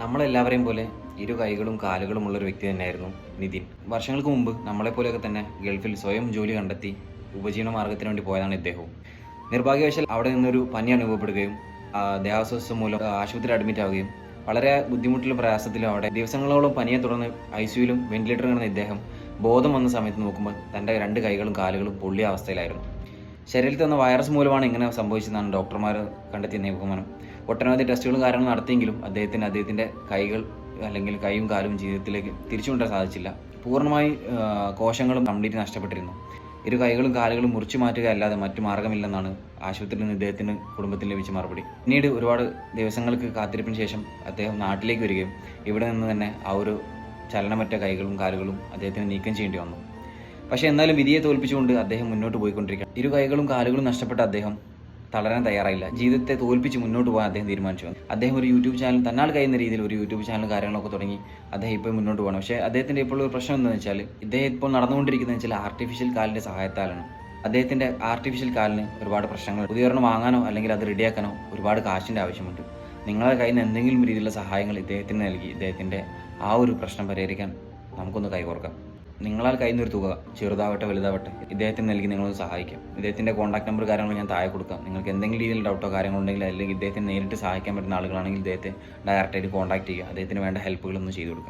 നമ്മളെല്ലാവരെയും പോലെ ഇരു കൈകളും കാലുകളും ഉള്ള ഒരു വ്യക്തി തന്നെയായിരുന്നു നിതിൻ. വർഷങ്ങൾക്ക് മുമ്പ് നമ്മളെപ്പോലെയൊക്കെ തന്നെ ഗൾഫിൽ സ്വയം ജോലി കണ്ടെത്തി ഉപജീവന മാർഗത്തിന് വേണ്ടി പോയതാണ് ഇദ്ദേഹവും. നിർഭാഗ്യവശാൽ അവിടെ നിന്നൊരു പനി അനുഭവപ്പെടുകയും ദേഹാസ്വസ്ഥം മൂലം ആശുപത്രിയിൽ അഡ്മിറ്റ് ആവുകയും വളരെ ബുദ്ധിമുട്ടിലും പ്രയാസത്തിലും അവിടെ ദിവസങ്ങളോളം പനിയെ തുടർന്ന് ഐ സിയുലും വെന്റിലേറ്റർ കിടന്ന ഇദ്ദേഹം ബോധം വന്ന സമയത്ത് നോക്കുമ്പോൾ തന്റെ രണ്ട് കൈകളും കാലുകളും പൊള്ളിയ അവസ്ഥയിലായിരുന്നു. ശരീരത്തിൽ വന്ന വൈറസ് മൂലമാണ് ഇങ്ങനെ സംഭവിച്ചതെന്നാണ് ഡോക്ടർമാർ കണ്ടെത്തിയ നിഗമനം. ഒട്ടനവധി ടെസ്റ്റുകളും കാര്യങ്ങളും നടത്തിയെങ്കിലും അദ്ദേഹത്തിന് അദ്ദേഹത്തിന്റെ കൈകൾ അല്ലെങ്കിൽ കൈയും കാലും ജീവിതത്തിലേക്ക് തിരിച്ചു സാധിച്ചില്ല. പൂർണമായി കോശങ്ങളും കംപ്ലീറ്റ് നഷ്ടപ്പെട്ടിരുന്നു. ഇരു കൈകളും കാലുകളും മുറിച്ചു മാറ്റുക അല്ലാതെ മറ്റു മാർഗമില്ലെന്നാണ് ആശുപത്രിയിൽ നിന്ന് ഇദ്ദേഹത്തിന് കുടുംബത്തിന് ലഭിച്ച മറുപടി. പിന്നീട് ഒരുപാട് ദിവസങ്ങൾക്ക് കാത്തിരിപ്പിന് ശേഷം അദ്ദേഹം നാട്ടിലേക്ക് വരികയും ഇവിടെ നിന്ന് തന്നെ ആ ഒരു ചലനമറ്റ കൈകളും കാലുകളും അദ്ദേഹത്തിന് നീക്കം ചെയ്യേണ്ടി വന്നു. പക്ഷേ എന്നാലും വിധിയെ തോൽപ്പിച്ചുകൊണ്ട് അദ്ദേഹം മുന്നോട്ട് പോയിക്കൊണ്ടിരിക്കുകയാണ്. ഇരു കൈകളും കാലുകളും നഷ്ടപ്പെട്ട അദ്ദേഹം തളരാൻ തയ്യാറായില്ല. ജീവിതത്തെ തോൽപ്പിച്ച് മുന്നോട്ട് പോകാൻ അദ്ദേഹം തീരുമാനിച്ചു. അദ്ദേഹം ഒരു യൂട്യൂബ് ചാനൽ തന്നാൽ കഴിയുന്ന രീതിയിൽ ഒരു യൂട്യൂബ് ചാനൽ കാര്യങ്ങളൊക്കെ തുടങ്ങി അദ്ദേഹം ഇപ്പോൾ മുന്നോട്ട് പോകണം പക്ഷേ അദ്ദേഹത്തിന്റെ ഇപ്പോൾ ഒരു പ്രശ്നം എന്താണെന്ന് വെച്ചാൽ ഇദ്ദേഹം ഇപ്പോൾ നടന്നുകൊണ്ടിരിക്കുന്നത് വെച്ചാൽ ആർട്ടിഫിഷ്യൽ കാലിന്റെ സഹായത്താലാണ്. അദ്ദേഹത്തിന്റെ ആർട്ടിഫിഷ്യൽ കാലിന് ഒരുപാട് പ്രശ്നങ്ങൾ പുതിയൊരെണ്ണം വാങ്ങാനോ അല്ലെങ്കിൽ അത് റെഡിയാക്കാനോ ഒരുപാട് കാശിന്റെ ആവശ്യമുണ്ട്. നിങ്ങളുടെ കയ്യിൽ നിന്ന് എന്തെങ്കിലും രീതിയിലുള്ള സഹായങ്ങൾ ഇദ്ദേഹത്തിന് നൽകി ഇദ്ദേഹത്തിന്റെ ആ ഒരു പ്രശ്നം പരിഹരിക്കാൻ നമുക്കൊന്ന് കൈകോർക്കാം. നിങ്ങളാൽ കഴിയുന്ന ഒരു തുക ചെറുതാവട്ടെ വലുതാവട്ടെ ഇദ്ദേഹത്തിന് നൽകി നിങ്ങളൊന്ന് സഹായിക്കാം. ഇദ്ദേഹത്തിന്റെ കോൺടാക്ട് നമ്പർ കാര്യങ്ങൾ ഞാൻ താഴെ കൊടുക്കാം. നിങ്ങൾക്ക് എന്തെങ്കിലും രീതിയിൽ ഡൗട്ടോ കാര്യങ്ങളോ ഉണ്ടെങ്കിൽ അല്ലെങ്കിൽ ഇദ്ദേഹത്തിന് നേരിട്ട് സഹായിക്കാൻ പറ്റുന്ന ആളുകളാണെങ്കിൽ ഇദ്ദേഹത്തെ ഡയറക്റ്റായിട്ട് കോൺടാക്ട് ചെയ്യുക. അദ്ദേഹത്തിന് വേണ്ട ഹെൽപ്പുകളൊന്നും ചെയ്തു കൊടുക്കാം.